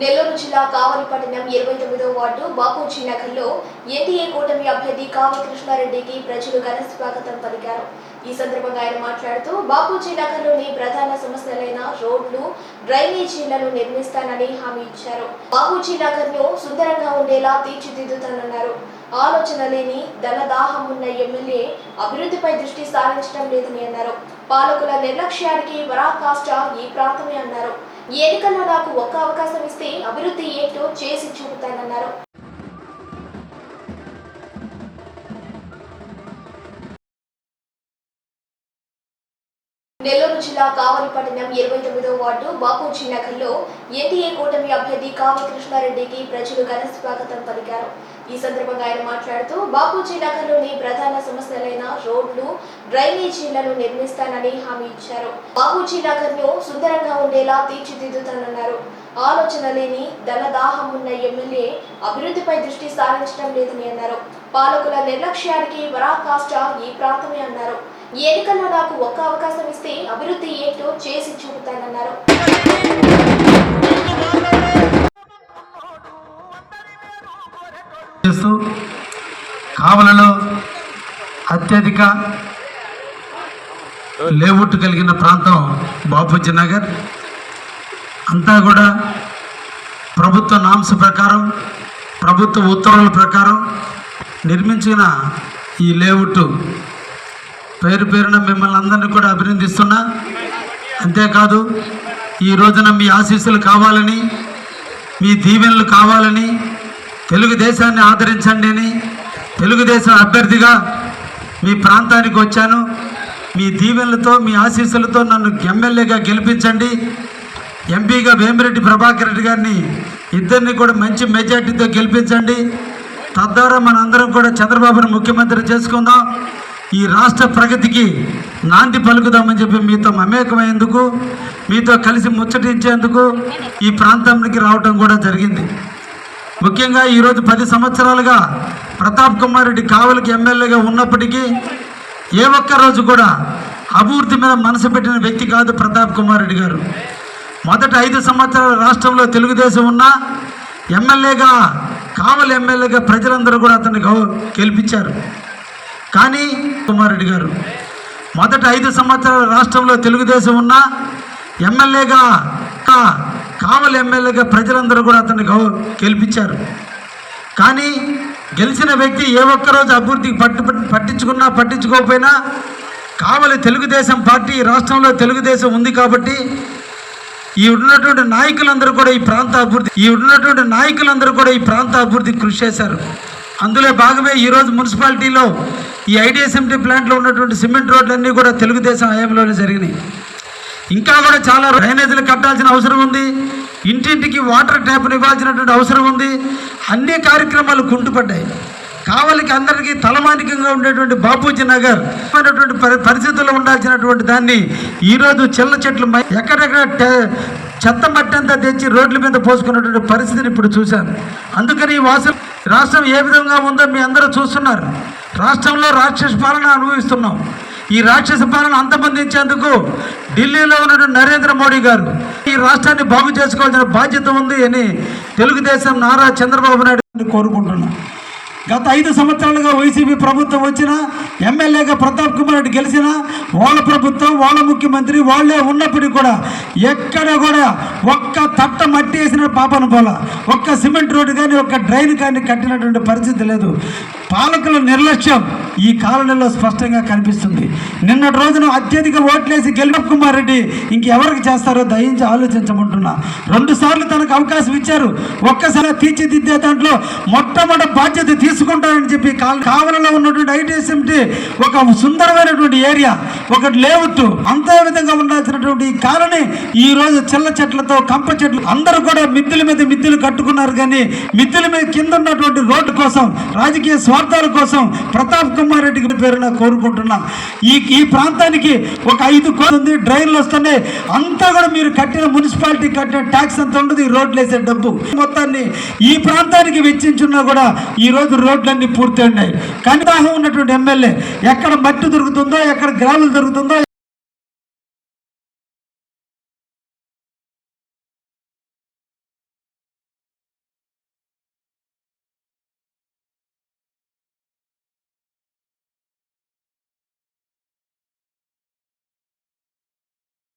నెల్లూరు జిల్లా కావలిపట్టణం ఇరవై తొమ్మిదో వార్డు బాపూజీ నగర్లో ఎన్డీఏ కూటమి అభ్యర్థి కావి కృష్ణారెడ్డికి ప్రజలు ఘన స్వాగతం పలికారు. ఈ సందర్భంగా ఆయన మాట్లాడుతూ బాపూజీ నగర్లోని ప్రధాన సమస్యలైన రోడ్లు డ్రైనేజీలను నిర్మిస్తానని హామీ ఇచ్చారు. బాపూజీ నగర్ను సుందరంగా ఉండేలా తీర్చిదిద్దుతానన్నారు. ఆలోచన లేని ధనదాహం ఉన్న ఎమ్మెల్యే అభివృద్ధిపై దృష్టి సారించడం లేదని అన్నారు. పాలకుల నిర్లక్ష్యానికి వరాకాష్ట ఈ ప్రాంతమే అన్నారు. ఈ ఎన్నికల్లో నాకు ఒక్క అవకాశం ఇస్తే అభివృద్ధి ఏంటో చేసి చూపుతానన్నారు. నెల్లూరు జిల్లా కావలిపట్టణం ఇరవై తొమ్మిదో వార్డు బాపూజీ నగర్లో ఎన్డీఏ కూటమి అభ్యర్థి కావి కృష్ణారెడ్డికి ప్రజలు ఘన స్వాగతం పలికారు. ఈ సందర్భంగా ఆయన మాట్లాడుతూ బాపూజీ నగర్లోని ప్రధాన సమస్యలైన రోడ్లు డ్రైనేజీలను నిర్మిస్తానని హామీ ఇచ్చారు. బాపూజీ నగర్ను సుందరంగా ఉండేలా తీర్చిదిద్దుతానన్నారు. ఆలోచన లేని ధనదాహం ఉన్న ఎమ్మెల్యే అభివృద్ధిపై దృష్టి సారించడం లేదని అన్నారు. పాలకుల నిర్లక్ష్యానికి వరాకాష్ట ఈ ప్రాంతమే అన్నారు. ఎన్నికల్లో నాకు ఒక్క అవకాశం ఇస్తే అభివృద్ధి ఏంటో చేసి చూపుతానన్నారు. కావలలో అత్యధిక లేఅవుట్ కలిగిన ప్రాంతం బాపూజీ నగర్ అంతా కూడా ప్రభుత్వ నాంశ ప్రకారం ప్రభుత్వ ఉత్తర్వుల ప్రకారం నిర్మించిన ఈ లేఅవుట్. పేరు పేరున మిమ్మల్ని అందరినీ కూడా అభినందిస్తున్నా. అంతేకాదు ఈ రోజున మీ ఆశీస్సులు కావాలని మీ దీవెనలు కావాలని తెలుగుదేశాన్ని ఆదరించండి అని తెలుగుదేశం అభ్యర్థిగా మీ ప్రాంతానికి వచ్చాను. మీ దీవెనలతో మీ ఆశీస్సులతో నన్ను ఎమ్మెల్యేగా గెలిపించండి. ఎంపీగా వేమిరెడ్డి ప్రభాకర్ రెడ్డి గారిని ఇద్దరిని కూడా మంచి మెజార్టీతో గెలిపించండి. తద్వారా మనందరం కూడా చంద్రబాబును ముఖ్యమంత్రి చేసుకుందాం. ఈ రాష్ట్ర ప్రగతికి నాంది పలుకుదామని చెప్పి మీతో మమేకమయ్యేందుకు మీతో కలిసి ముచ్చటించేందుకు ఈ ప్రాంతానికి రావటం కూడా జరిగింది. ముఖ్యంగా ఈరోజు పది సంవత్సరాలుగా ప్రతాప్ కుమార్ రెడ్డి కావలికి ఎమ్మెల్యేగా ఉన్నప్పటికీ ఏ ఒక్క రోజు కూడా అభివృద్ధి మీద మనసు పెట్టిన వ్యక్తి కాదు ప్రతాప్ కుమార్ రెడ్డి గారు. మొదట ఐదు సంవత్సరాల రాష్ట్రంలో తెలుగుదేశం ఉన్నా ఎమ్మెల్యేగా కావలి ఎమ్మెల్యేగా ప్రజలందరూ కూడా అతన్ని గౌ గెలిపించారు. కానీ కుమార్ రెడ్డి గారు మొదట ఐదు సంవత్సరాల రాష్ట్రంలో తెలుగుదేశం ఉన్నా ఎమ్మెల్యేగా కావలి ఎమ్మెల్యేగా ప్రజలందరూ కూడా అతన్ని గౌ గెలిపించారు. కానీ గెలిచిన వ్యక్తి ఏ ఒక్కరోజు అభివృద్ధికి పట్టు పట్టించుకున్నా పట్టించుకోకపోయినా కావలి తెలుగుదేశం పార్టీ ఈ రాష్ట్రంలో తెలుగుదేశం ఉంది కాబట్టి ఈ ఉన్నటువంటి నాయకులందరూ కూడా ఈ ప్రాంత అభివృద్ధి ఈ ఉన్నటువంటి నాయకులందరూ కూడా ఈ ప్రాంత అభివృద్ధికి కృషి చేశారు. అందులో భాగమే ఈరోజు మున్సిపాలిటీలో ఈ ఐడిఎస్ఎంటీ ప్లాంట్లో ఉన్నటువంటి సిమెంట్ రోడ్లన్నీ కూడా తెలుగుదేశం హయాంలోనే జరిగినాయి. ఇంకా కూడా చాలా డ్రైనేజీలు కట్టాల్సిన అవసరం ఉంది. ఇంటింటికి వాటర్ ట్యాప్ను ఇవ్వాల్సినటువంటి అవసరం ఉంది. అన్ని కార్యక్రమాలు కుంటుపడ్డాయి. కావలికి అందరికీ తలమానికంగా ఉండేటువంటి బాపూజీ నగర్ అనేటువంటి పరి పరిస్థితుల్లో ఉండాల్సినటువంటి దాన్ని ఈరోజు చిల్ల చెట్లు ఎక్కడెక్కడ టే- చెత్త మట్టంతా తెచ్చి రోడ్ల మీద పోసుకున్నటువంటి పరిస్థితిని ఇప్పుడు చూశాను అందుకని ఈ వాసు రాష్ట్రం ఏ విధంగా ఉందో మీ అందరూ చూస్తున్నారు. రాష్ట్రంలో రాక్షస పాలన అనుభవిస్తున్నాం. ఈ రాక్షస పాలన అంతమందించేందుకు ఢిల్లీలో ఉన్నటువంటి నరేంద్ర మోడీ గారు ఈ రాష్ట్రాన్ని బాగు చేసుకోవాల్సిన బాధ్యత ఉంది అని తెలుగుదేశం నారా చంద్రబాబు నాయుడు గారిని గత ఐదు సంవత్సరాలుగా వైసీపీ ప్రభుత్వం వచ్చిన ఎమ్మెల్యేగా ప్రతాప్ కుమార్ రెడ్డి గెలిచిన వాళ్ళ ప్రభుత్వం వాళ్ళ ముఖ్యమంత్రి వాళ్ళే ఉన్నప్పటికీ కూడా ఎక్కడ కూడా ఒక్క తట్ట మట్టి వేసిన పాపను పోల ఒక్క సిమెంట్ రోడ్డు కానీ ఒక్క డ్రైన్ కానీ కట్టినటువంటి పరిస్థితి లేదు. పాలకుల నిర్లక్ష్యం ఈ కాలనీలో స్పష్టంగా కనిపిస్తుంది. నిన్నటి రోజున అత్యధిక ఓట్లేసి గెలుపు కుమార్ రెడ్డి ఇంకెవరికి చేస్తారో దయించి ఆలోచించమంటున్నా. రెండు సార్లు తనకు అవకాశం ఇచ్చారు. ఒక్కసారి తీర్చిదిద్దే దాంట్లో మొట్టమొదటి బాధ్యత తీసుకుంటానని చెప్పి కావలలో ఉన్నటువంటి ఐటీఎస్ఎంటీ ఒక సుందరమైనటువంటి ఏరియా ఒక లేఅవుట్ అంతే విధంగా ఉండాల్సినటువంటి ఈ కాలనీ ఈ రోజు చిల్ల చెట్లతో కంప చెట్లు అందరూ కూడా మిద్దెల మీద మిద్దెలు కట్టుకున్నారు కానీ మిద్దెల మీద కింద ఉన్నటువంటి రోడ్డు కోసం రాజకీయ స్వార్థాల కోసం ప్రతాప్ కుమార్ రెడ్డికి పేరున కోరుకుంటున్నా. ఈ ఈ ప్రాంతానికి ఒక ఐదు కోట్లు ఉంది డ్రైన్లు వస్తున్నాయి. అంతా కూడా మీరు కట్టిన మున్సిపాలిటీ కట్టిన ట్యాక్స్ అంత ఉండదు ఈ రోడ్లు వేసే డబ్బు. మొత్తాన్ని ఈ ప్రాంతానికి వెచ్చించున్నా కూడా ఈ రోజు రోడ్లన్నీ పూర్తి ఉన్నాయి. కానీ ఉన్నటువంటి ఎమ్మెల్యే ఎక్కడ మట్టి దొరుకుతుందో ఎక్కడ గ్రాములు దొరుకుతుందో